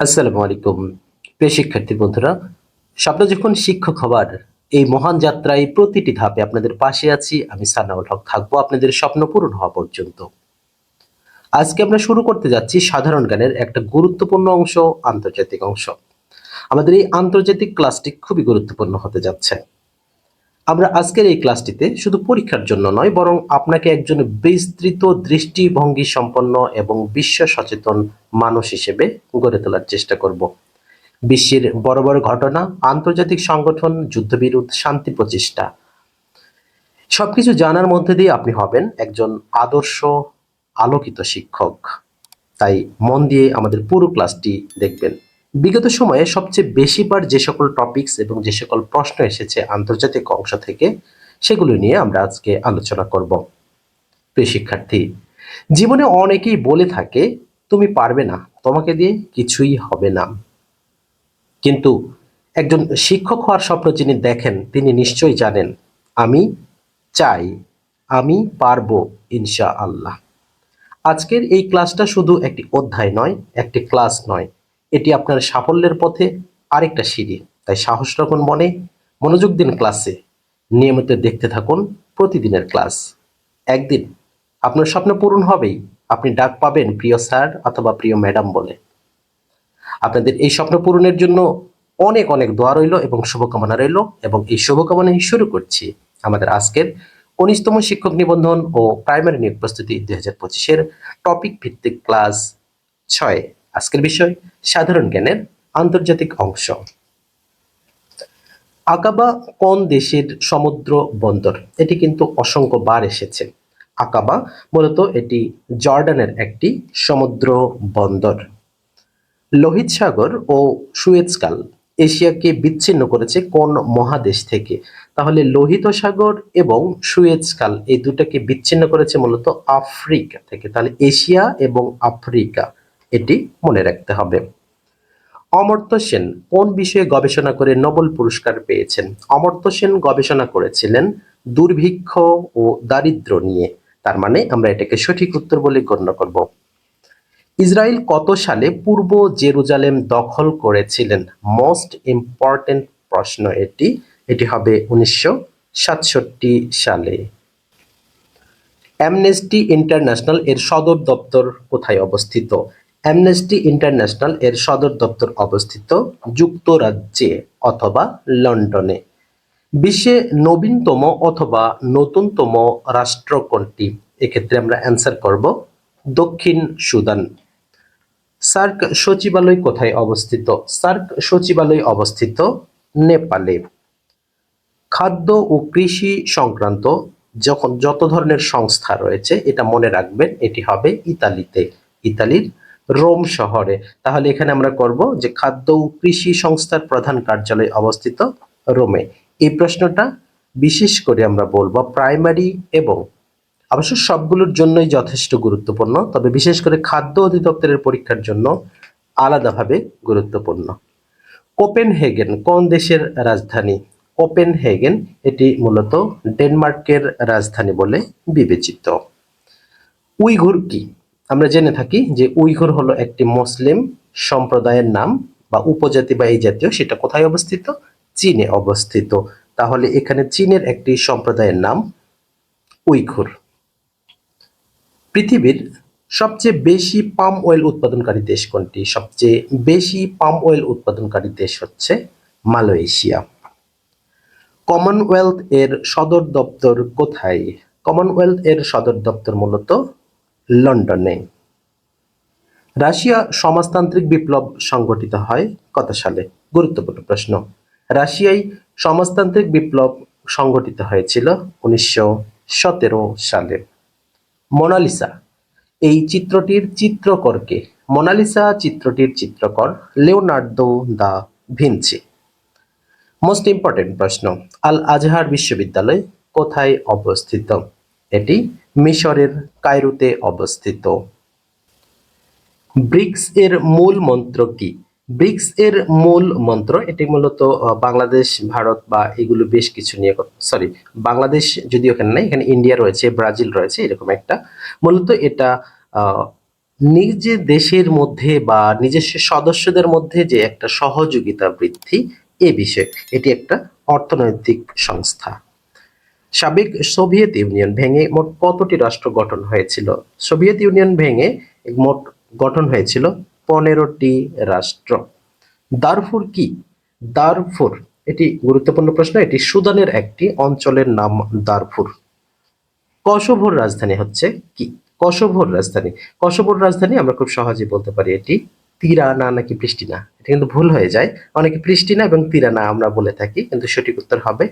আসসালামু আলাইকুম। প্রিয় শিক্ষার্থী বন্ধুরা, স্বপ্ন যখন শিক্ষক হবার এই মহান যাত্রায় প্রতিটি ধাপে আপনাদের পাশে আছি, আমি সানাউল হক থাকব আপনাদের স্বপ্ন পূরণ হওয়া পর্যন্ত। আজকে আমরা শুরু করতে যাচ্ছি সাধারণ জ্ঞানের একটা গুরুত্বপূর্ণ অংশ, আন্তর্জাতিক অংশ। আমাদের এই আন্তর্জাতিক ক্লাসটি খুবই গুরুত্বপূর্ণ হতে যাচ্ছে। আমরা আজকের এই ক্লাসটিতে শুধু পরীক্ষার জন্য নয়, বরং আপনাকে একজন বিস্তৃত দৃষ্টিভঙ্গি সম্পন্ন এবং বিশ্ব সচেতন মানুষ হিসেবে গড়ে তোলার চেষ্টা করব। বিশ্বের বড় বড় ঘটনা, আন্তর্জাতিক সংগঠন, যুদ্ধবিরোধ, শান্তি প্রচেষ্টা সবকিছু জানার মধ্যে দিয়ে আপনি হবেন একজন আদর্শ, আলোকিত শিক্ষক। তাই মন দিয়ে আমাদের পুরো ক্লাসটি দেখবেন। বিগত সময়ে সবচেয়ে বেশিবার যে সকল টপিকস এবং যে সকল প্রশ্ন এসেছে আন্তর্জাতিক অংশ থেকে, সেগুলো নিয়ে আমরা আজকে আলোচনা করব। প্রিয় শিক্ষার্থী, জীবনে অনেকেই বলে থাকে, তুমি পারবে না, তোমাকে দিয়ে কিছুই হবে না। কিন্তু একজন শিক্ষক হওয়ার স্বপ্ন যিনি দেখেন, তিনি নিশ্চয়ই জানেন, আমি চাই, আমি পারব ইনশা আল্লাহ আজকের এই ক্লাসটা শুধু একটি অধ্যায় নয়, একটি ক্লাস নয় এটি আপনার সাফল্যের পথে আরেকটা সিঁড়ি। তাই সাহস রাখুন মনে, মনোযোগ দিন ক্লাসে। নিয়মিত দেখতে থাকুন প্রতিদিনের ক্লাস। একদিন আপনার স্বপ্ন পূরণ হবেই। আপনি ডাক পাবেন প্রিয় স্যার অথবা প্রিয় ম্যাডাম বলে। আপনাদের এই স্বপ্ন পূরণের জন্য অনেক অনেক দোয়া রইল এবং শুভকামনা রইল এবং এই শুভকামনাই শুরু করছি আমাদের আজকের উনিশতম শিক্ষক নিবন্ধন ও প্রাইমারি নিয়োগ প্রস্তুতি দুই হাজার পঁচিশের টপিক ভিত্তিক ক্লাস ছয়। আজকের বিষয় সাধারণ জ্ঞানের আন্তর্জাতিক অংশ। আকাবা কোন দেশের সমুদ্র বন্দর? এটি কিন্তু অসংখ্য বার এসেছে। আকাবা মূলত এটি জর্ডানের একটি সমুদ্র বন্দর। লোহিত সাগর ও সুয়েজকাল এশিয়াকে বিচ্ছিন্ন করেছে কোন মহাদেশ থেকে? তাহলে লোহিত সাগর এবং সুয়েজকাল এই দুটাকে বিচ্ছিন্ন করেছে মূলত আফ্রিকা থেকে। তাহলে এশিয়া এবং আফ্রিকা এটি মনে রাখতে হবে। অমর্ত্য সেন কোন বিষয়ে গবেষণা করে নোবেল পুরস্কার পেয়েছেন? অমর্ত্য সেন গবেষণা করেছিলেন দুর্ভিক্ষ ও দারিদ্র নিয়ে। তার মানে আমরা এটাকে সঠিক উত্তর বলে গণ্য করব। ইসরায়েল কত সালে পূর্ব জেরুজালেম দখল করেছিলেন? মোস্ট ইম্পর্টেন্ট প্রশ্ন এটি। এটি হবে উনিশশো সাতষট্টি সালে। অ্যামনেস্টি ইন্টারন্যাশনাল এর সদর দপ্তর কোথায় অবস্থিত? অ্যামনেস্টি ইন্টারন্যাশনাল এর সদর দপ্তর অবস্থিত যুক্তরাজ্যে অথবা লন্ডনে। বিশ্বে নবীনতম অথবা নতুনতম রাষ্ট্র কোনটি? এক্ষেত্রে আমরা অ্যান্সার করব দক্ষিণ সুদান। সার্ক সচিবালয় কোথায় অবস্থিত? সার্ক সচিবালয় অবস্থিত নেপালে। খাদ্য ও কৃষি সংক্রান্ত যখন যত ধরনের সংস্থা রয়েছে, এটা মনে রাখবেন, এটি হবে ইতালিতে। ইতালির রোম শহরে। তাহলে এখানে আমরা করব যে খাদ্য ও কৃষি সংস্থার প্রধান কার্যালয় অবস্থিত রোমে। এই প্রশ্নটা বিশেষ করে আমরা বলব প্রাইমারি এবং অবশ্য সবগুলোর জন্যই যথেষ্ট গুরুত্বপূর্ণ, তবে বিশেষ করে খাদ্য অধিদপ্তরের পরীক্ষার জন্য আলাদাভাবে গুরুত্বপূর্ণ। কোপেনহেগেন, কোন দেশের রাজধানী? কোপেনহেগেন, এটি মূলত ডেনমার্কের রাজধানী বলে বিবেচিত। উইঘুর কি? আমরা জেনে থাকি যে উইঘুর হলো একটি মুসলিম সম্প্রদায়ের নাম বা উপজাতি বা এই জাতীয়, সেটা কোথায় অবস্থিত? চীনে অবস্থিত। তাহলে এখানে চীনের একটি সম্প্রদায়ের নাম উইঘুর। পৃথিবীর সবচেয়ে বেশি পাম অয়েল উৎপাদনকারী দেশ কোনটি? সবচেয়ে বেশি পাম অয়েল উৎপাদনকারী দেশ হচ্ছে মালয়েশিয়া। কমনওয়েলথ এর সদর দপ্তর কোথায়? কমনওয়েলথ এর সদর দপ্তর মূলত লন্ডনে। রাশিয়া সমাজতান্ত্রিক বিপ্লব সংগঠিত হয় কত সালে গুরুত্বপূর্ণ প্রশ্ন। রাশিয়ায় সমাজতান্ত্রিক বিপ্লব সংগঠিত হয়েছিল উনিশশো সতেরো সালে। মোনালিসা। এই চিত্রটির চিত্রকরকে মোনালিসা চিত্রটির চিত্রকর Leonardo da Vinci. Most important প্রশ্ন, আল আজহার বিশ্ববিদ্যালয় কোথায় অবস্থিত? এটি মিশরের কায়রোতে অবস্থিত। ব্রিক্স এর মূল মন্ত্র কি? ব্রিক্স এর মূল মন্ত্র, এটি মূলত বাংলাদেশ, ভারত বা এগুলো বেশ কিছু নিয়ে সরি বাংলাদেশ যদি ওখানে নাই, এখানে ইন্ডিয়া রয়েছে, ব্রাজিল রয়েছে, এরকম একটা। মূলত এটা নিজে দেশের মধ্যে বা নিজস্ব সদস্যদের মধ্যে যে একটা সহযোগিতা বৃদ্ধি, এ বিষয়ে। এটি একটা অর্থনৈতিক সংস্থা। সাবেক সোভিয়েত ইউনিয়ন ভেঙে মোট কতটি রাষ্ট্র গঠন হয়েছিল? সোভিয়েত ইউনিয়ন ভেঙে মোট গঠন হয়েছিল পনেরোটি রাষ্ট্র। দারফুর কি? দারফুর, এটি গুরুত্বপূর্ণ প্রশ্ন, এটি সুদানের একটি অঞ্চলের নাম দারফুর। কসোভোর রাজধানী হচ্ছে কি? কসোভোর রাজধানী। কসোভোর রাজধানী আমরা খুব সহজেই বলতে পারি এটি তিরানা নাকি প্রিস্টিনা। এটা কিন্তু ভুল হয়ে যায়। অনেকে প্রিস্টিনা এবং তিরানা আমরা বলে থাকি, কিন্তু সঠিক উত্তর হবে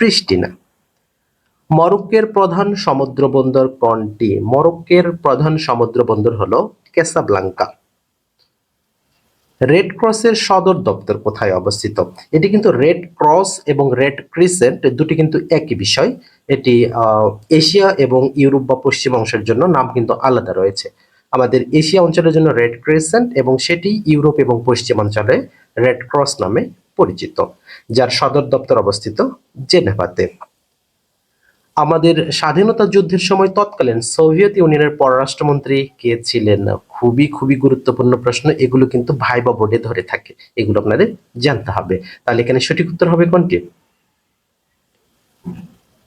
প্রিস্টিনা। মরক্কের প্রধান সমুদ্র বন্দর কোনটি? মরক্কের প্রধান সমুদ্র বন্দর হলো ক্যাসাব্লাঙ্কা রেড ক্রসের সদর দপ্তর কোথায় অবস্থিত? এটি কিন্তু রেড ক্রস এবং রেড ক্রিসেন্ট দুটি কিন্তু একই বিষয়। এটি এশিয়া এবং ইউরোপ বা পশ্চিম অংশের জন্য নাম কিন্তু আলাদা রয়েছে। আমাদের এশিয়া অঞ্চলের জন্য রেড ক্রিসেন্ট এবং সেটি ইউরোপ এবং পশ্চিম অঞ্চলে রেড ক্রস নামে পরিচিত, যার সদর দপ্তর অবস্থিত জেনেভাতে। আমাদের স্বাধীনতা যুদ্ধের সময় তৎকালীন সোভিয়েত ইউনিয়নের পররাষ্ট্রমন্ত্রী কে ছিলেন? খুবই খুবই গুরুত্বপূর্ণ প্রশ্ন। এগুলো কিন্তু ভাইবা বোর্ডে ধরে থাকে। এগুলো আপনাদের জানতে হবে। তাহলে এখানে সঠিক উত্তর হবে কোনটি?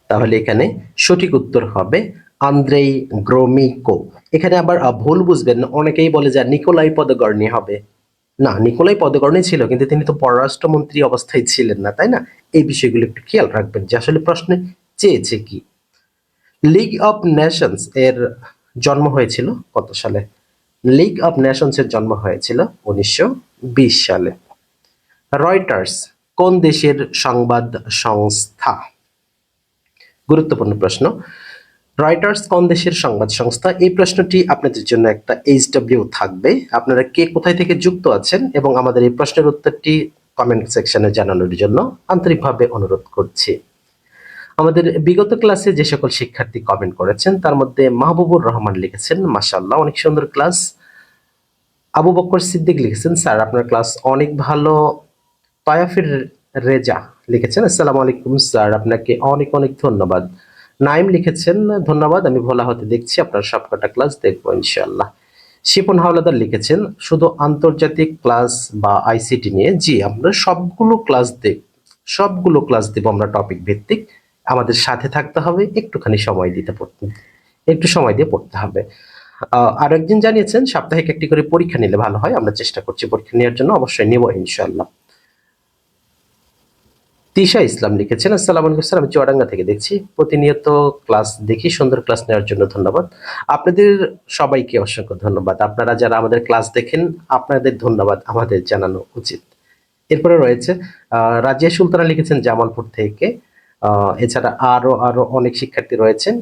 তাহলে এখানে সঠিক উত্তর হবে আন্দ্রেই গ্রোমিকো। এখানে আবার ভুল বুঝবেন। অনেকেই বলে যে নিকোলাই পদগর্ণী হবে। না, নিকোলাই পদগর্ণী ছিল, কিন্তু তিনি তো পররাষ্ট্রমন্ত্রী অবস্থায় ছিলেন না, তাই না? এই বিষয়গুলো একটু খেয়াল রাখবেন যে আসলে প্রশ্নে চেয়েছে কি? লিগ অফ নেশনস এর জন্ম হয়েছিল কত সালে? লিগ অফ নেশনস এর জন্ম হয়েছিল উনিশশো বিশ সালে। রয়টার্স কোন দেশের সংবাদ সংস্থা? গুরুত্বপূর্ণ প্রশ্ন। রয়টার্স কোন দেশের সংবাদ সংস্থা? এই প্রশ্নটি আপনাদের জন্য একটা এইচডব্লিউ থাকবে। আপনারা কে কোথায় থেকে যুক্ত আছেন এবং আমাদের এই প্রশ্নের উত্তরটি কমেন্ট সেকশনে জানানোর জন্য আন্তরিকভাবে অনুরোধ করছি। আমাদের বিগত ক্লাসে যে সকল শিক্ষার্থী কমেন্ট করেছেন, তার মধ্যে মাহবুবুর রহমান লিখেছেন, মাশাআল্লাহ, অনেক সুন্দর ক্লাস। আবু বকর সিদ্দিক লিখেছেন, স্যার, আপনার ক্লাস অনেক ভালো। তয়াফির রেজা লিখেছেন, আসসালামু আলাইকুম, স্যার, আপনাকে অনেক অনেক ধন্যবাদ। নাইম লিখেছেন, ধন্যবাদ, আমি ভোলা হতে দেখছি, আপনার সবকটা ক্লাস দেখব ইনশাল্লাহ শিপন হাওলাদার লিখেছেন, শুধু আন্তর্জাতিক ক্লাস বা আইসিটি নিয়ে, জি, আমরা সবগুলো ক্লাস দেখ সবগুলো ক্লাস দেব আমরা টপিক ভিত্তিক। আমাদের সাথে থাকতে হবে, একটুখানি সময় দিতে পড়তে, একটু সময় দিয়ে পড়তে হবে। আর জানিয়েছেন, সাপ্তাহিক একটি করে পরীক্ষা নিলে ভালো হয়, আমরা চেষ্টা করছি পরীক্ষা নেওয়ার জন্য, অবশ্যই নেব ইনশাআল্লাহ। তিশা ইসলাম লিখেছেন, আসসালামু আলাইকুম স্যার, আমি চুয়াডাঙ্গা থেকে দেখছি। প্রতিনিয়ত ক্লাস দেখি, সুন্দর ক্লাস নেওয়ার জন্য ধন্যবাদ। আপনাদের সবাইকে অসংখ্য ধন্যবাদ। আপনারা যারা আমাদের ক্লাস দেখেন, আপনাদের ধন্যবাদ, আমাদের জানানো উচিত। এরপরে রয়েছে রাজিয়া সুলতানা লিখেছেন, জামালপুর থেকে এছাড়া আরও আরও অনেক শিক্ষার্থী রয়েছেন।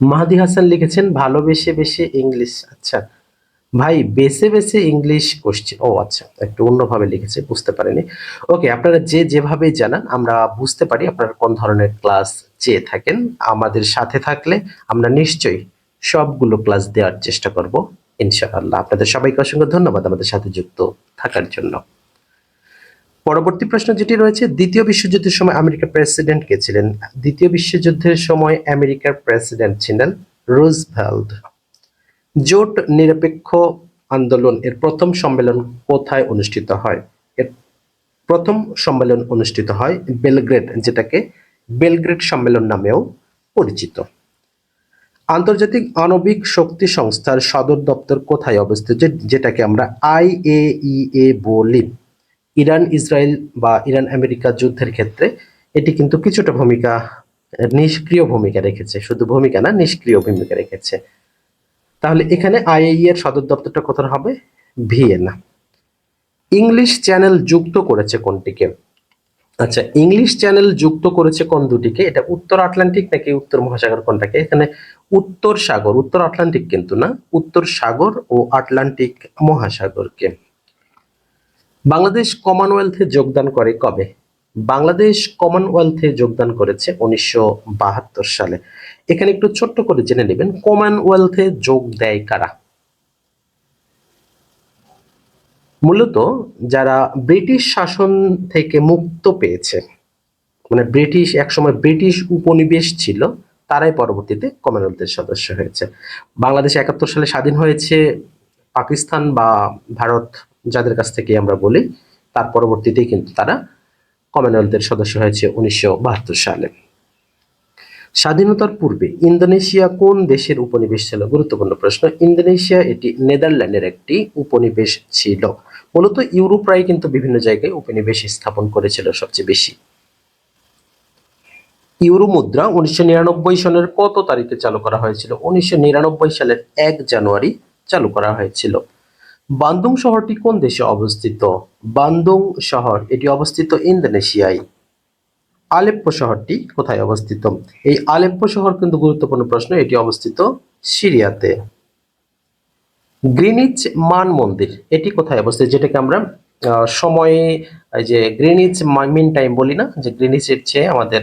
মাহাদি হাসান লিখেছেন, ভালোবেসে বেশি ইংলিশ। আচ্ছা ভাই বেছে বেছে ইংলিশ কোশ্চেন ও আচ্ছা একটু অন্যভাবে লিখেছে, বুঝতে পারিনি। ওকে, আপনারা যে যেভাবে জানান, আমরা বুঝতে পারি আপনারা কোন ধরনের ক্লাস চেয়ে থাকেন। আমাদের সাথে থাকলে আমরা নিশ্চয়ই সবগুলো ক্লাস দেওয়ার চেষ্টা করব, ইনশাআল্লাহ। আপনাদের সবাইকে অসংখ্য ধন্যবাদ আমাদের সাথে যুক্ত থাকার জন্য। পরবর্তী প্রশ্ন যেটি রয়েছে, দ্বিতীয় বিশ্বযুদ্ধের সময় আমেরিকার প্রেসিডেন্ট কে ছিলেন? দ্বিতীয় বিশ্বযুদ্ধের সময় আমেরিকার প্রেসিডেন্ট ছিলেন রুজভেল্ট। জোট নিরপেক্ষ আন্দোলন এর প্রথম সম্মেলন কোথায় অনুষ্ঠিত হয়? এর প্রথম সম্মেলন অনুষ্ঠিত হয় বেলগ্রেড, যেটাকে বেলগ্রেড সম্মেলন নামেও পরিচিত। আন্তর্জাতিক আণবিক শক্তি সংস্থার সদর দপ্তর কোথায় অবস্থিত? যেটাকে আমরা আইএইএ বলি। ইরান, ইসরায়েল বা ইরান আমেরিকা যুদ্ধের ক্ষেত্রে এটি কিন্তু কিছুটা ভূমিকা, নিষ্ক্রিয় ভূমিকা রেখেছে। শুধু ভূমিকা না, নিষ্ক্রিয় ভূমিকা রেখেছে। তাহলে এখানে আইএই এর সদর দপ্তরটা কোথায় হবে? ভিয়েনা। ইংলিশ চ্যানেল যুক্ত করেছে কোনটিকে? আচ্ছা ইংলিশ চ্যানেল যুক্ত করেছে কোন দুটিকে? এটা উত্তর আটলান্টিক নাকি উত্তর মহাসাগর কোনটাকে? এখানে উত্তর সাগর, উত্তর আটলান্টিক কিন্তু না, উত্তর সাগর ও আটলান্টিক মহাসাগরকে। বাংলাদেশ কমনওয়েলথে যোগদান করে কবে? বাংলাদেশ কমনওয়েলথে যোগদান করেছে উনিশশো বাহাত্তর সালে। এখানে একটু ছোট্ট করে জেনে নেবেন, কমনওয়েলথে যোগ দেয় কারা? মূলত যারা ব্রিটিশ শাসন থেকে মুক্ত পেয়েছে মানে ব্রিটিশ, একসময় ব্রিটিশ উপনিবেশ ছিল, তারাই পরবর্তীতে কমনওয়েলথের সদস্য হয়েছে। বাংলাদেশ একাত্তর সালে স্বাধীন হয়েছে, পাকিস্তান বা ভারত যাদের কাছ থেকে আমরা বলি, তার পরবর্তীতেই কিন্তু তারা কমনওয়েলথের সদস্য হয়েছে উনিশশো বাহাত্তর সালে। স্বাধীনতার পূর্বে ইন্দোনেশিয়া কোন দেশের উপনিবেশ ছিল? গুরুত্বপূর্ণ প্রশ্ন। ইন্দোনেশিয়া এটি নেদারল্যান্ডের একটি উপনিবেশ ছিল। মূলত ইউরোপরাই কিন্তু বিভিন্ন জায়গায় উপনিবেশ স্থাপন করেছিল সবচেয়ে বেশি। ইউরো মুদ্রা উনিশশো নিরানব্বই সনের কত তারিখে চালু করা হয়েছিল? উনিশশো নিরানব্বই সালের এক জানুয়ারি চালু করা হয়েছিল। বান্দুং শহরটি কোন দেশে অবস্থিত? বান্দুং শহর, এটি অবস্থিত ইন্দোনেশিয়ায়। আলেপ্পো শহরটি কোথায় অবস্থিত? এই আলেপ্পো শহর কিন্তু গুরুত্বপূর্ণ প্রশ্ন, এটি অবস্থিত সিরিয়াতে। গ্রিনিচ মান মন্দির, এটি কোথায় অবস্থিত? যেটাকে আমরা সময়ে যে গ্রিনিচ মিন টাইম বলি না, যে গ্রিনিচের চেয়ে আমাদের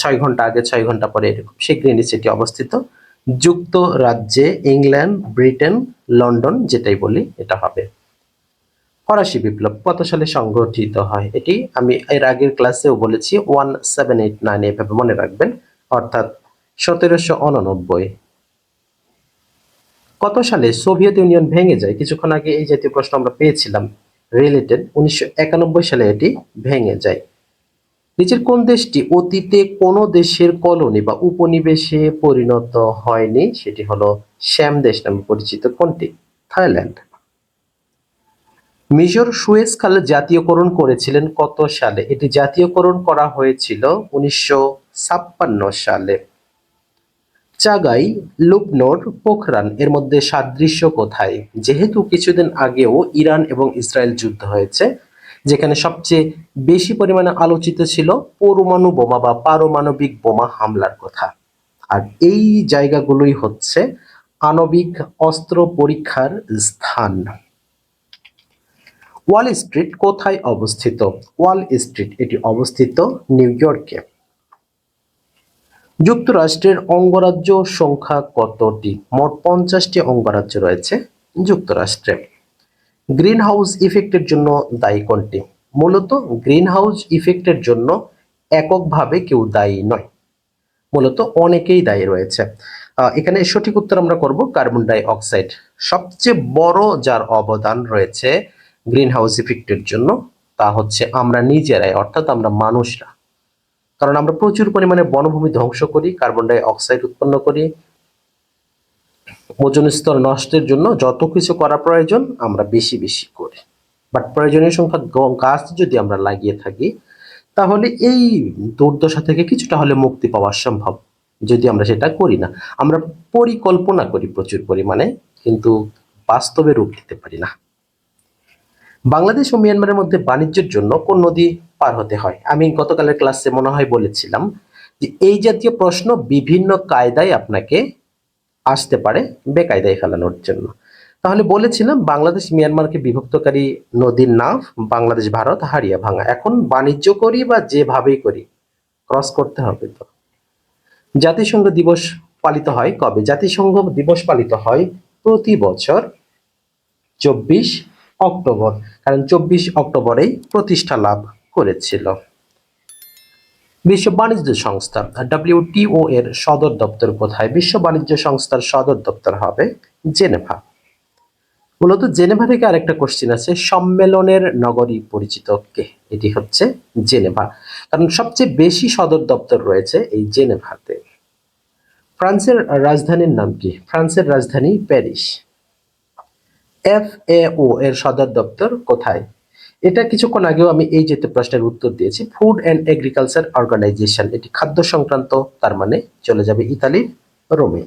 ছয় ঘণ্টা আগে, ছয় ঘণ্টা পরে এরকম সেই গ্রিনিচ এটি অবস্থিত। যুক্তরাজ্যে, ইংল্যান্ড, ব্রিটেন, লন্ডন যেটাই বলি, এটা হবে। ফরাসি বিপ্লব কত সালে সংগঠিত হয় এটি আমি এর আগের ক্লাসেও বলেছি, ওয়ান সেভেন এইট নাইন এভাবে মনে রাখবেন, অর্থাৎ সতেরোশো উননব্বই। কত সালে সোভিয়েত ইউনিয়ন ভেঙে যায়? কিছুক্ষণ আগে এই জাতীয় প্রশ্ন আমরা পেয়েছিলাম, রিলেটেড। উনিশশো একানব্বই সালে এটি ভেঙে যায়। নিচের কোন দেশটি অতীতে কোনো দেশের কলোনি বা উপনিবেশে পরিণত হয়নি? সেটি হলো শ্যাম দেশ নামে পরিচিত কোনটি? থাইল্যান্ড। মিশর সুয়েজ খাল জাতীয়করণ করেছিলেন কত সালে? এটি জাতীয়করণ করা হয়েছিল উনিশশো ছাপ্পান্ন সালে। চাগাই, লুবনোর, পোখরান এর মধ্যে সাদৃশ্য কোথায়? যেহেতু কিছুদিন আগেও ইরান এবং ইসরায়েল যুদ্ধ হয়েছে যেখানে সবচেয়ে বেশি পরিমাণে আলোচিত ছিল পরমাণু বোমা বা পারমাণবিক বোমা হামলার কথা। আর এই জায়গাগুলোই হচ্ছে আণবিক অস্ত্র পরীক্ষার স্থান। ওয়াল স্ট্রিট কোথায় অবস্থিত? ওয়াল স্ট্রিট এটি অবস্থিত নিউ ইয়র্কে। যুক্তরাষ্ট্রের অঙ্গরাজ্য সংখ্যা কতটি? মোট পঞ্চাশটি অঙ্গরাজ্য রয়েছে যুক্তরাষ্ট্রে। গ্রিন হাউস ইফেক্টের জন্য দায়ী কোনটি? মূলত গ্রিন হাউস ইফেক্টের জন্য এককভাবে কেউ দায়ী নয়। মূলত অনেকেই দায়ী রয়েছে। এখানে সঠিক উত্তর আমরা করব কার্বন ডাই অক্সাইড সবচেয়ে বড় যার অবদান রয়েছে গ্রিন হাউস ইফেক্টের জন্য, তা হচ্ছে আমরা নিজেরাই, অর্থাৎ আমরা মানুষরা। কারণ আমরা প্রচুর পরিমাণে বনভূমি ধ্বংস করি, কার্বন ডাই অক্সাইড উৎপন্ন করি ওজন স্তর নষ্টের জন্য যত কিছু করা প্রয়োজন, আমরা বেশি বেশি করি। বাট প্রয়োজনীয় সংখ্যা গাছ যদি আমরা লাগিয়ে থাকি, তাহলে এই দুর্দশা থেকে কিছুটা হলে মুক্তি পাওয়া সম্ভব, যদি আমরা সেটা করি না। আমরা পরিকল্পনা করি প্রচুর পরিমাণে, কিন্তু বাস্তবে রূপ দিতে পারি না। বাংলাদেশ ও মিয়ানমারের মধ্যে বাণিজ্যের জন্য কোন নদী পার হতে হয়? আমি গতকালের ক্লাসে মনে হয় বলেছিলাম যে এই জাতীয় প্রশ্ন বিভিন্ন কায়দায় আপনাকে আসতে পারে বেকায়দায় ফেলানোর জন্য। তাহলে বলেছিলাম বাংলাদেশ মিয়ানমারকে বিভক্তকারী নদীর নাম, বাংলাদেশ, ভারত, হারিয়া ভাঙা। এখন বাণিজ্য করি বা যেভাবেই করি ক্রস করতে হবে তো। জাতিসংঘ দিবস পালিত হয় কবে? জাতিসংঘ দিবস পালিত হয় প্রতি বছর চব্বিশ অক্টোবর। কারণ চব্বিশ অক্টোবরেই প্রতিষ্ঠা লাভ করেছিল। বিশ্ব বাণিজ্য সংস্থা ডাব্লিউটিও এর সদর দপ্তর কোথায়? বিশ্ব বাণিজ্য সংস্থার সদর দপ্তর হবে জেনেভা। মূলত জেনেভা থেকে আরেকটা কোশ্চিন আছে, সম্মেলনের নগরী পরিচিত কে? এটি হচ্ছে জেনেভা। কারণ সবচেয়ে বেশি সদর দপ্তর রয়েছে এই জেনেভাতে। ফ্রান্সের রাজধানীর নাম কি? ফ্রান্সের রাজধানী প্যারিস। এফ এ ও এর সদর দপ্তর কোথায়? এটা কিছুক্ষণ আগেও আমি এই যেতে প্রশ্নের উত্তর দিয়েছি ফুড অ্যান্ড এগ্রিকালচার অর্গানাইজেশন এটি খাদ্য সংক্রান্ত, তার মানে চলে যাবে ইতালির রোমে।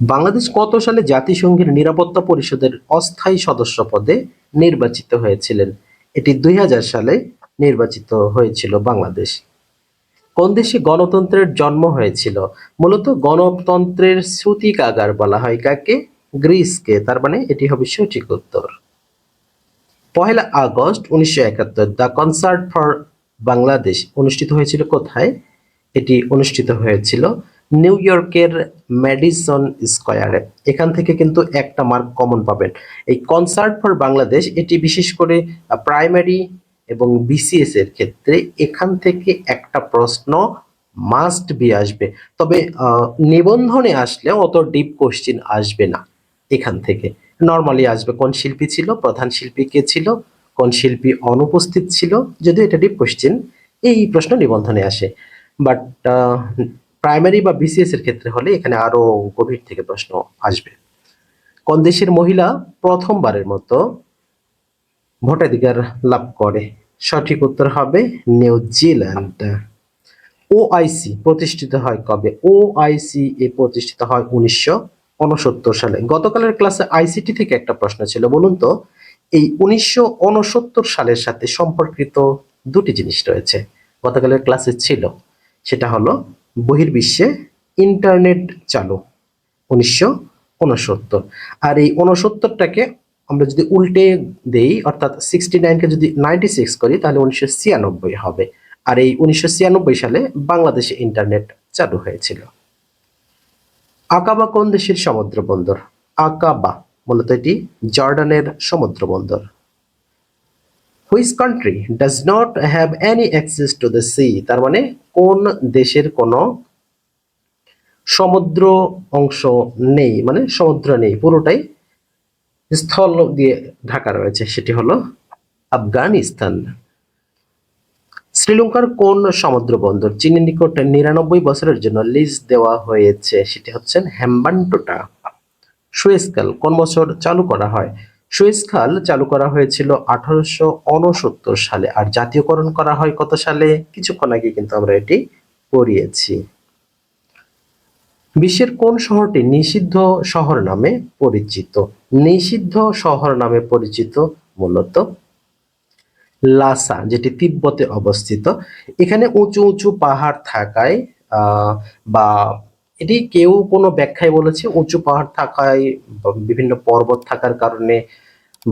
বাংলাদেশ কত সালে জাতিসংঘের নিরাপত্তা পরিষদের অস্থায়ী সদস্য পদে নির্বাচিত হয়েছিলেন? এটি দুই হাজার সালে নির্বাচিত হয়েছিল বাংলাদেশ। কোন দেশে গণতন্ত্রের জন্ম হয়েছিল? মূলত গণতন্ত্রের শ্রুতিকাগার বলা হয় কাকে? গ্রিসকে, তার মানে এটি হবে সঠিক উত্তর। পহেলা আগস্ট উনিশশো একাত্তর, দ্য কনসার্ট ফর বাংলাদেশ অনুষ্ঠিত হয়েছিল কোথায়? এটি অনুষ্ঠিত হয়েছিল নিউ ইয়র্কের ম্যাডিসন স্কয়ারে। এখান থেকে কিন্তু একটা মার্ক কমন পাবেন। এই কনসার্ট ফর বাংলাদেশ, এটি বিশেষ করে প্রাইমারি এবং বিসিএস এর ক্ষেত্রে এখান থেকে একটা প্রশ্ন মাস্ট বি আসবে। তবে নিবন্ধনে আসলে অত ডিপ কোশ্চিন আসবে না এখান থেকে। নর্মালি আসবে। কোন শিল্পী ছিল? প্রধান শিল্পী কে ছিল? কোন শিল্পী অনুপস্থিত ছিল? যদিও এটা ডিপ কোশ্চিন এই প্রশ্ন নিবন্ধনে আসে। বাট প্রাইমারি বা বিসিএস এর ক্ষেত্রে হলে এখানে আরও গভীর থেকে প্রশ্ন আসবে। কোন দেশের মহিলা প্রথমবারের মতো ভোটাধিকার লাভ করে? সঠিক উত্তর হবে নিউজিল্যান্ড। ওআইসি প্রতিষ্ঠিত হয় কবে? ওআইসি এ প্রতিষ্ঠিত হয় উনিশশো উনসত্তর সালে। গতকালের ক্লাসে আইসিটি থেকে একটা প্রশ্ন ছিল, বলুন তো, এই উনিশশো উনসত্তর সালের সাথে সম্পর্কিত দুটি জিনিস রয়েছে, গতকালের ক্লাসে ছিল। সেটা হলো, বহির্বিশ্বে ইন্টারনেট চালু, উনিশশো উনসত্তর। আর এই উনসত্তরটাকে আমরা যদি উল্টে দেই, অর্থাৎ সিক্সটি নাইনকে যদি নাইনটি সিক্স করি, তাহলে উনিশশো ছিয়ানব্বই হবে। আর এই উনিশশো ছিয়ানব্বই সালে বাংলাদেশে ইন্টারনেট চালু হয়েছিল। আকাবা কোন দেশের সমুদ্র বন্দর আকাবা মূলত এটি জর্ডানের সমুদ্র বন্দর which country does not have any access to the sea তার মানে কোন দেশের কোনো সমুদ্র অংশ নেই মানে সমুদ্র নেই, পুরোটাই স্থল দিয়ে ঢাকা রয়েছে। সেটি হলো আফগানিস্তান। শ্রীলঙ্কার কোন সমুদ্র বন্দর? চীনের নিকট নিরানব্বই বছরের জন্য লিজ দেওয়া হয়েছে। সেটি হচ্ছেন হ্যাম্বান্টোটা সুয়েজ খাল কোন বছর চালু করা হয়? সুয়েজ খাল চালু করা হয়েছিল আঠারোশো উনসত্তর সালে। আর জাতীয়করণ করা হয় কত সালে? কিছুক্ষণ আগে কিন্তু আমরা এটি পড়িয়েছি। বিশ্বের কোন শহরটি নিষিদ্ধ শহর নামে পরিচিত? নিষিদ্ধ শহর নামে পরিচিত মূলত লাসা, যেটি তিব্বতে অবস্থিত। এখানে উঁচু উঁচু পাহাড় থাকায় বা এটি কেউ কোনো ব্যাখ্যায় বলেছে, উঁচু পাহাড় থাকায় বিভিন্ন পর্বত থাকার কারণে,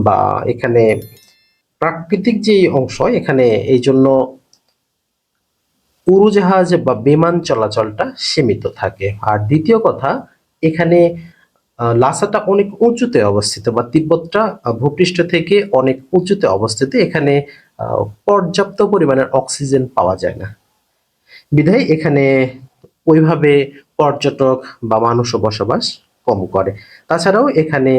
বা এখানে প্রাকৃতিক যে অংশ, এখানে এই জন্য উড়োজাহাজ বা বিমান চলাচলটা সীমিত থাকে। আর দ্বিতীয় কথা, এখানে লাসাটা অনেক উঁচুতে অবস্থিত, বা তিব্বতটা ভূপৃষ্ঠ থেকে অনেক উঁচুতে অবস্থিত। এখানে পর্যাপ্ত পরিমাণের অক্সিজেন পাওয়া যায় না। বিধায় এখানে ওইভাবে পর্যটক বা মানুষও বসবাস কম করে। তাছাড়াও এখানে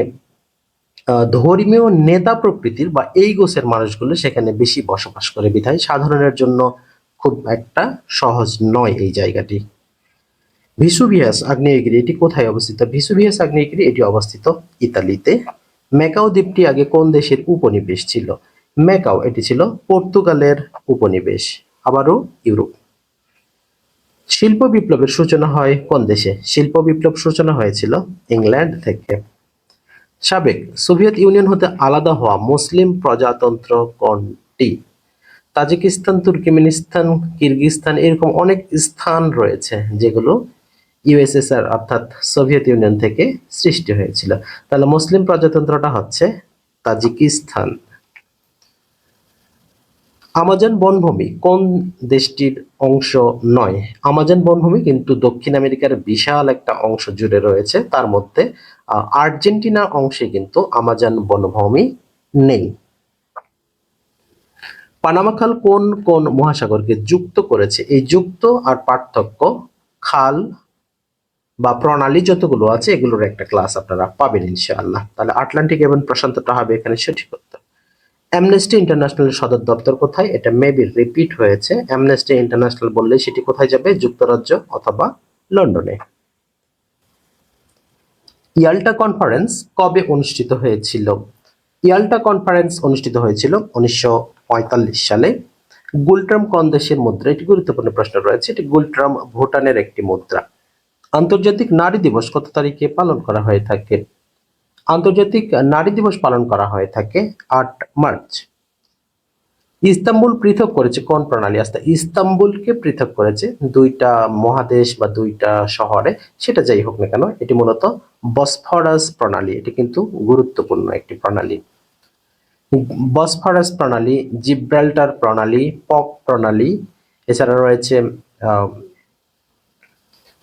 ধর্মীয় নেতা প্রকৃতির বা এই গোছের মানুষগুলো সেখানে বেশি বসবাস করে। বিধায় সাধারণের জন্য খুব একটা সহজ নয় এই জায়গাটি। ভিসুভিয়াস আগ্নেয়গিরি, এটি কোথায় অবস্থিত? ভিসুভিয়াস আগ্নেয়গিরি, এটি অবস্থিত ইতালিতে। ম্যাকাও দ্বীপটি আগে কোন দেশের উপনিবেশ ছিল? ম্যাকাও, এটি ছিল পর্তুগালের উপনিবেশ, আবারও ইউরোপ। শিল্প বিপ্লবের সূচনা হয় কোন দেশে? শিল্প বিপ্লব সূচনা হয়েছিল ইংল্যান্ড থেকে। সাবেক সোভিয়েত ইউনিয়ন হতে আলাদা হওয়া মুসলিম প্রজাতন্ত্র কোনটি? তাজিকিস্তান, তুর্কিমিনিস্তান, কিরগিজস্তান, এরকম অনেক স্থান রয়েছে যেগুলো ইউএসএসআর অর্থাৎ সোভিয়েত ইউনিয়ন থেকে সৃষ্টি হয়েছিল। তাহলে মুসলিম প্রজাতন্ত্রটা হচ্ছে তাজিকিস্তান। আমাজন বনভূমি কোন দেশটির অংশ নয়? আমাজন বনভূমি কিন্তু দক্ষিণ আমেরিকার বিশাল একটা অংশ জুড়ে রয়েছে। তার মধ্যে আর্জেন্টিনা অংশে কিন্তু আমাজন বনভূমি নেই। পানামা খাল কোন কোন মহাসাগরকে যুক্ত করেছে? এই যুক্ত আর পার্থক্য খাল বা প্রণালী যতগুলো আছে, এগুলোর একটা ক্লাস আপনারা পাবেন ইনশাআল্লাহ। তাহলে আটলান্টিক এবং প্রশান্তটা হবে এখানে সঠিক উত্তর। অ্যামনেস্টি ইন্টারন্যাশনাল সদর দপ্তর কোথায়? এটা মেবি রিপিট হয়েছে। অ্যামনেস্টি ইন্টারন্যাশনাল বললে সেটি কোথায় যাবে? যুক্তরাজ্য অথবা লন্ডনে। ইয়াল্টা কনফারেন্স কবে অনুষ্ঠিত হয়েছিল? ইয়াল্টা কনফারেন্স অনুষ্ঠিত হয়েছিল উনিশশো পঁয়তাল্লিশ সালে। গুলট্রাম কোন দেশের মুদ্রা, এটি গুরুত্বপূর্ণ প্রশ্ন রয়েছে। এটি গুলট্রাম ভুটানের একটি মুদ্রা। আন্তর্জাতিক নারী দিবস কত তারিখে পালন করা হয়ে থাকে? আন্তর্জাতিক নারী দিবস পালন করা হয়ে থাকে আট মার্চ। ইস্তাম্বুল পৃথক করেছে কোন প্রণালী? আস্থা ইস্তাম্বুলকে পৃথক করেছে দুইটা মহাদেশ বা দুইটা শহরে, সেটা যাই হোক না কেন, এটি মূলত বসফরাস প্রণালী। এটি কিন্তু গুরুত্বপূর্ণ একটি প্রণালী। বসফরাস প্রণালী, জিব্রাল্টার প্রণালী পক প্রণালী, এছাড়া রয়েছে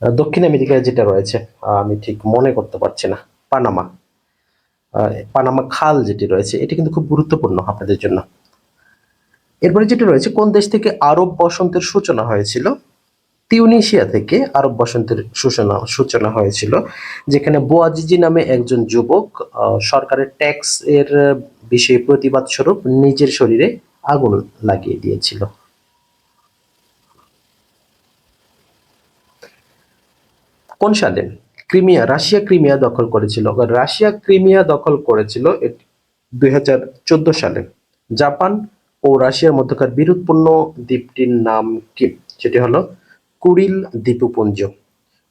দক্ষিণ আমেরিকায় যেটা রয়েছে আমি ঠিক মনে করতে পারছি না, পানামা। পানামা খাল যেটি রয়েছে, এটি কিন্তু খুব গুরুত্বপূর্ণ আপনাদের জন্য। এরপরে যেটি রয়েছে, কোন দেশ থেকে আরব বসন্তের সূচনা হয়েছিল? তিউনিশিয়া থেকে আরব বসন্তের সূচনা সূচনা হয়েছিল, যেখানে বোয়াজিজি নামে একজন যুবক সরকারের ট্যাক্স এর বিষয়ে প্রতিবাদ স্বরূপ নিজের শরীরে আগুন লাগিয়ে দিয়েছিল। কোন সালে ক্রিমিয়া, রাশিয়া ক্রিমিয়া দখল করেছিল। রাশিয়া ক্রিমিয়া দখল করেছিল দুই হাজার চোদ্দ সালে। জাপান ও রাশিয়ার মধ্যকার বিরোধপূর্ণ দ্বীপটির নাম কি? সেটি হলো কুরিল দ্বীপপুঞ্জ।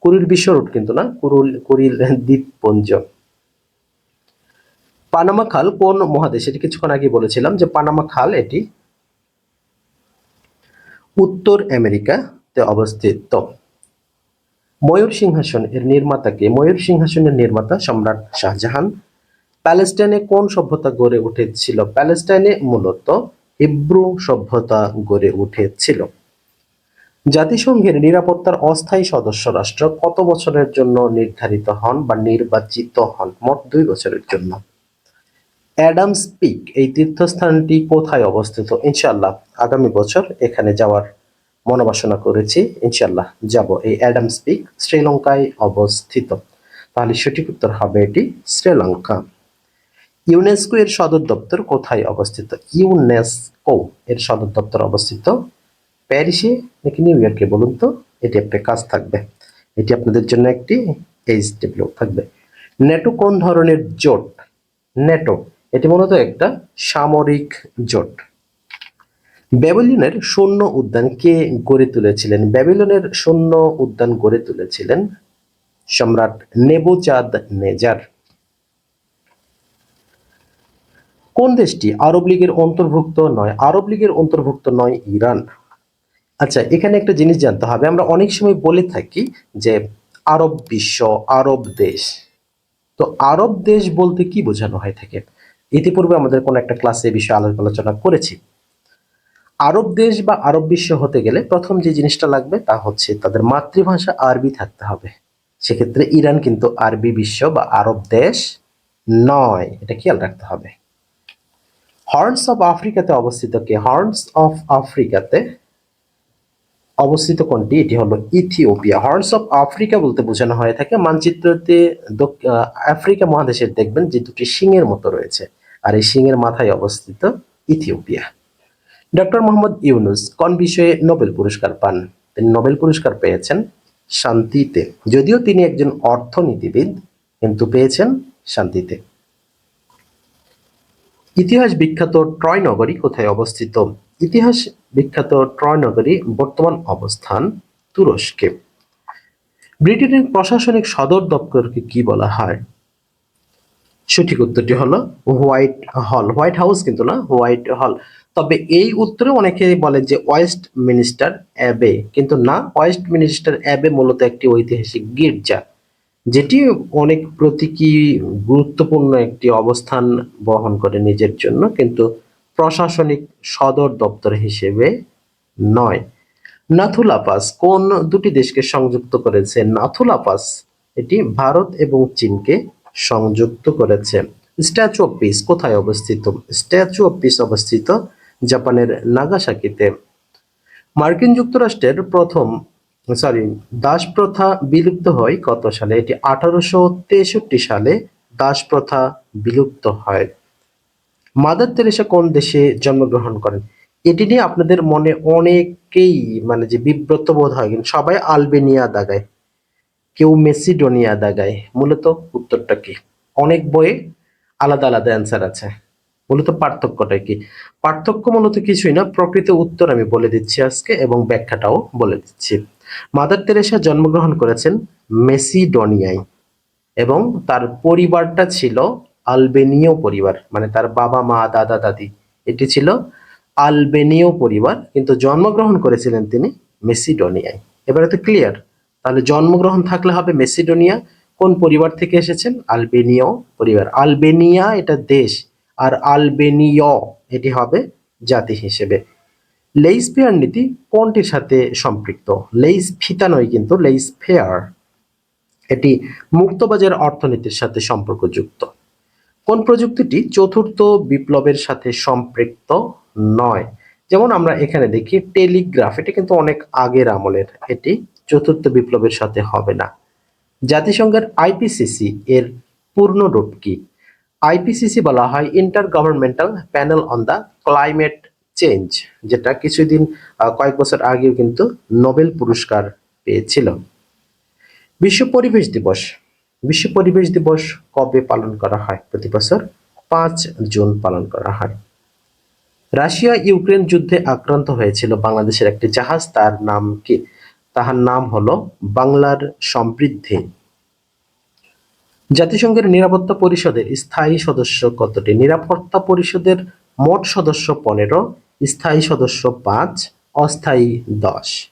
কুরিল বিশ্ব কিন্তু না, কুরুল কুরিল দ্বীপপুঞ্জ। পানামা খাল কোন মহাদেশ? এটি কিছুক্ষণ আগে বলেছিলাম যে পানামা খাল এটি উত্তর আমেরিকাতে অবস্থিত। ময়ূর সিংহাসন এর নির্মাতাকে ময়ূর সিংহাসনের নির্মাতা সম্রাট শাহজাহান। প্যালেস্টাইনে কোন সভ্যতা গড়ে উঠেছিল? প্যালেস্টাইনে মূলত হিব্রু সভ্যতা গড়ে উঠেছিল। জাতিসংঘের নিরাপত্তার অস্থায়ী সদস্য রাষ্ট্র কত বছরের জন্য নির্ধারিত হন বা নির্বাচিত হন? মোট দুই বছরের জন্য। অ্যাডামস পিক এই তীর্থস্থানটি কোথায় অবস্থিত? ইনশাআল্লাহ, আগামী বছর এখানে যাওয়ার মনোবাসনা করেছি, ইনশাআল্লাহ যাব। এই অ্যাডামস পিক শ্রীলঙ্কায় অবস্থিত। তাহলে সঠিক উত্তর হবে এটি শ্রীলঙ্কা। ইউনেস্কো এর সদর দপ্তর কোথায় অবস্থিত? ইউনেস্কো এর সদর দপ্তর অবস্থিত প্যারিসে, নাকি নিউ ইয়র্কে বলুন তো? এটি একটা কাজ থাকবে। এটি আপনাদের জন্য একটি এইচ ডেভেলপ থাকবে। নেটো কোন ধরনের জোট? নেটো এটি মূলত একটা সামরিক জোট। ব্যাবিলনের সৈন্য উদ্যান কে গড়ে তুলেছিলেন? ব্যাবিলনের সৈন্য উদ্যান গড়ে তুলেছিলেন সম্রাট নেবুচাঁদ নেজার। কোন দেশটি আরব লীগের অন্তর্ভুক্ত নয়? আরব লীগের অন্তর্ভুক্ত নয় ইরান। আচ্ছা এখানে একটা জিনিস জানতে হবে। আমরা অনেক সময় বলে থাকি যে আরব বিশ্ব, আরব দেশ। তো আরব দেশ বলতে কি বোঝানো হয় থাকে? ইতিপূর্বে আমাদের কোন একটা ক্লাসে বিষয়ে আলোচ- আলোচনা করেছি। আরব দেশ বা আরব বিশ্ব হতে গেলে প্রথম যে জিনিসটা লাগবে তা হচ্ছে তাদের মাতৃভাষা আরবি থাকতে হবে। সেক্ষেত্রে ইরান কিন্তু আরবি বিশ্ব বা আরব দেশ নয়, এটা খেয়াল রাখতে হবে। হর্নস অফ আফ্রিকাতে অবস্থিত কে? হর্নস অফ আফ্রিকাতে অবস্থিত কোনটি? এটি হলো ইথিওপিয়া। হর্নস অফ আফ্রিকা বলতে বোঝানো হয়ে থাকে মানচিত্রতে আফ্রিকা মহাদেশের দেখবেন যে দুটি সিংহের মতো রয়েছে। আর এই সিংহের মাথায় অবস্থিত ইথিওপিয়া। ডক্টর মোহাম্মদ ইউনুস কোন বিষয়ে নোবেল পুরস্কার পান? তিনি নোবেল পুরস্কার পেয়েছেন শান্তিতে। যদিও তিনি একজন অর্থনীতিবিদ, কিন্তু পেয়েছেন শান্তিতে। ইতিহাস বিখ্যাত ট্রয় নগরী কোথায় অবস্থিত? ইতিহাস বিখ্যাত ট্রয় নগরী বর্তমান অবস্থান তুরস্কে। ব্রিটেনের প্রশাসনিক সদর দপ্তরকে কি বলা হয়? সঠিক উত্তরটি হলো হোয়াইট হল। হোয়াইট হাউস কিন্তু না, হোয়াইট হল। তবে এই উত্তরে অনেকে বলে যে ওয়েস্ট মিনিস্টার অ্যাবে, কিন্তু না, ওয়েস্ট মিনিস্টার অ্যাবে মূলত একটি ঐতিহাসিক গির্জা, যেটি অনেক প্রতীকী, গুরুত্বপূর্ণ একটি অবস্থান বহন করে নিজের জন্য, কিন্তু প্রশাসনিক সদর দপ্তর হিসেবে নয়। নাথুলা পাস কোন দুটি দেশকে সংযুক্ত করেছে? নাথুলা পাস এটি ভারত এবং চীনকে সংযুক্ত করেছে। স্ট্যাচু অফ পিস কোথায় অবস্থিত? স্ট্যাচু অফ পিস অবস্থিত জাপানের নাগাসাকিতে। মার্কিন যুক্তরাষ্ট্রের প্রথম সরি দাস প্রথা বিলুপ্ত হয় কত সালে? এটি আঠারোশো তেষট্টি সালে দাস প্রথা বিলুপ্ত হয়। মাদার তেরেসা কোন দেশে জন্মগ্রহণ করেন? এটি নিয়ে আপনাদের মনে অনেকেই মানে যে বিব্রত বোধ হয় সবাই আলবেনিয়া দাগায়। কেউ মেসিডোনিয়া দাগায়? মূলত উত্তরটা কি? অনেক বইয়ে আলাদা আলাদা অ্যান্সার আছে। মূলত পার্থক্যটা কি? পার্থক্য মূলত কিছুই না, প্রকৃত উত্তর আমি বলে দিচ্ছি আজকে এবং ব্যাখ্যাটাও বলে দিচ্ছি। মাদার তেরেসা জন্মগ্রহণ করেছেন মেসিডোনিয়ায় এবং তার পরিবারটা ছিল আলবেনীয় পরিবার মানে তার বাবা, মা, দাদা, দাদি, এটি ছিল আলবেনীয় পরিবার, কিন্তু জন্মগ্রহণ করেছিলেন তিনি মেসিডোনিয়ায়। এবারে তো ক্লিয়ার তাহলে জন্মগ্রহণ থাকলে হবে মেসিডোনিয়া। কোন পরিবার থেকে এসেছেন? আলবেনীয় পরিবার। আলবেনিয়া এটা দেশ, আর আলবেনীয় এটি হবে জাতি হিসেবে। লেইস ফেয়ার নীতি কোনটির সাথে সম্পৃক্ত? লেইস ফিতা নয় কিন্তু লেইস ফেয়ার এটি মুক্তবাজার অর্থনীতির সাথে সম্পর্কযুক্ত। কোন প্রযুক্তিটি চতুর্থ বিপ্লবের সাথে সম্পৃক্ত নয়? যেমন আমরা এখানে দেখি, টেলিগ্রাফ, এটা কিন্তু অনেক আগের আমলের। এটি চতুর্থ বিপ্লবের সাথে হবে না। জাতিসংঘের আইপিসিসি এর পূর্ণ রূপ কি? আইপিসিসি বলা হয় intergovernmental panel on the climate change যেটা কিছুদিন কয়েক বছর আগেও কিন্তু নোবেল পুরস্কার পেয়েছিল। বিশ্ব পরিবেশ দিবস। বিশ্ব পরিবেশ দিবস কবে পালন করা হয়? প্রতি বছর পাঁচ জুন পালন করা হয়। রাশিয়া ইউক্রেন যুদ্ধে আক্রান্ত হয়েছিল। বাংলাদেশের একটি জাহাজ, তার নাম কি? তাহার নাম হল বাংলার সমৃদ্ধি। জাতিসংঘের নিরাপত্তা পরিষদের স্থায়ী সদস্য কতটি? নিরাপত্তা পরিষদের মোট সদস্য পনেরো, স্থায়ী সদস্য পাঁচ, অস্থায়ী দশ।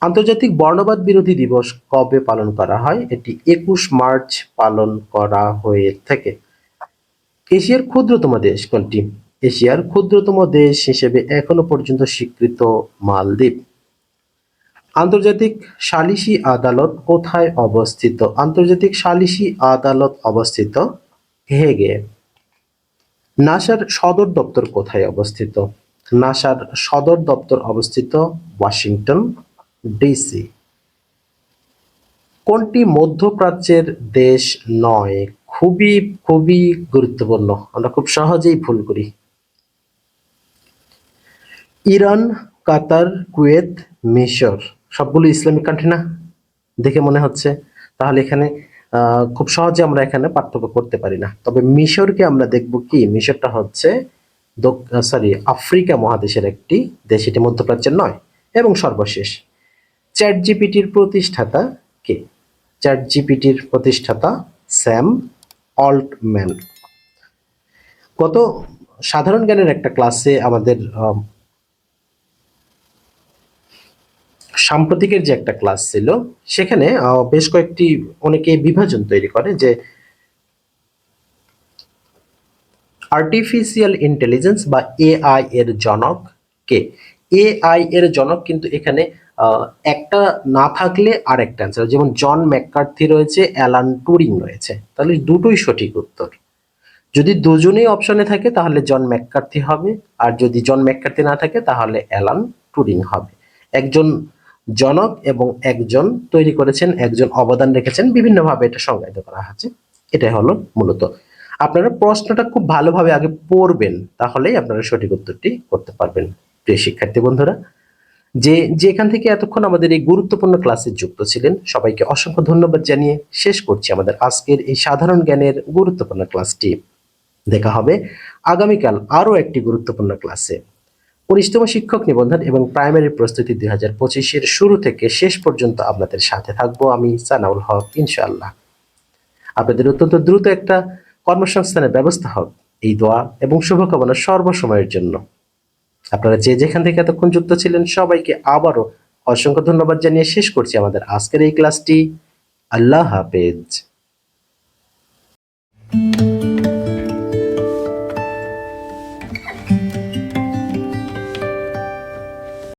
আন্তর্জাতিক বর্ণবাদ বিরোধী দিবস কবে পালন করা হয়? এটি একুশ মার্চ পালন করা হয়ে থাকে। এশিয়ার ক্ষুদ্রতম দেশ কোনটি? এশিয়ার ক্ষুদ্রতম দেশ হিসেবে এখনও পর্যন্ত স্বীকৃত মালদ্বীপ। আন্তর্জাতিক সালিসি আদালত কোথায় অবস্থিত? আন্তর্জাতিক সালিসি আদালত অবস্থিত হেগে। নাসার সদর দপ্তর কোথায় অবস্থিত? নাসার সদর দপ্তর অবস্থিত ওয়াশিংটন, ডিসি। কোনটি মধ্যপ্রাচ্যের দেশ নয়? খুবই খুবই গুরুত্বপূর্ণ। আমরা খুব সহজেই ভুল করি। ইরান, কাতার, কুয়েত, মিশর। সবগুলো ইসলামিক কান্ট্রি না? দেখে মনে হচ্ছে। তাহলে এখানে খুব সহজে আমরা এখানে পার্থক্য করতে পারি না। তবে মিশরকে আমরা দেখব কি? মিশরটা হচ্ছে সরি আফ্রিকা মহাদেশের একটি দেশ। এটি মধ্যপ্রাচ্যের নয়, এবং সর্বশেষ। চ্যাট জিপিটির প্রতিষ্ঠাতা কে? চ্যাট জিপিটির প্রতিষ্ঠাতা স্যাম অল্টম্যান। গত সাধারণ জ্ঞানের একটা ক্লাসে আমাদের আম, সাম্প্রতিকের যে একটা ক্লাস ছিল, সেখানে বেশ কয়েকটি অনেকে বিভাজন তৈরি করে যে আর্টিফিশিয়াল ইন্টেলিজেন্স বা এআই এর জনক কে? এআই এর জনক কিন্তু এখানে একটা না থাকলে আর একটা অ্যান্সার যেমন জন ম্যাককার্থি রয়েছে, অ্যালান টুরিং রয়েছে। তাহলে দুটোই সঠিক উত্তর। যদি দুজনেই অপশনে থাকে, তাহলে জন ম্যাককার্থি হবে। আর যদি জন ম্যাককার্থি না থাকে, তাহলে অ্যালান টুরিং হবে। একজন জনক এবং একজন তৈরি করেছেন, একজন অবদান রেখেছেন, বিভিন্নভাবে এটা সংজ্ঞায়িত করা আছে এটাই হলো মূলত। আপনারা প্রশ্নটা খুব ভালোভাবে আগে পড়বেন, তাহলেই আপনারা সঠিক উত্তরটি করতে পারবেন। প্রিয় শিক্ষার্থী বন্ধুরা, যে যেখান থেকে এতক্ষণ আমাদের এই গুরুত্বপূর্ণ ক্লাসে যুক্ত ছিলেন, সবাইকে অসংখ্য ধন্যবাদ জানিয়ে শেষ করছি আমাদের আজকের এই সাধারণ জ্ঞানের গুরুত্বপূর্ণ ক্লাসটি। দেখা হবে আগামীকাল আরও একটি গুরুত্বপূর্ণ ক্লাসে। উনিশতম শিক্ষক নিবন্ধন এবং প্রাইমারি প্রস্তুতি দুই হাজার পঁচিশের শুরু থেকে শেষ পর্যন্ত আপনাদের সাথে থাকব আমি সানাউল হক, ইনশাআল্লাহ। আপনাদের অত্যন্ত দ্রুত একটা কর্মসংস্থানের ব্যবস্থা হোক। এই দোয়া এবং শুভকামনা সর্বসময়ের জন্য। আপনারা যে যেখান থেকে এতক্ষণ যুক্ত ছিলেন, সবাইকে আবারও অসংখ্য ধন্যবাদ জানিয়ে শেষ করছি আমাদের আজকের এই ক্লাসটি। আল্লাহ হাফেজ।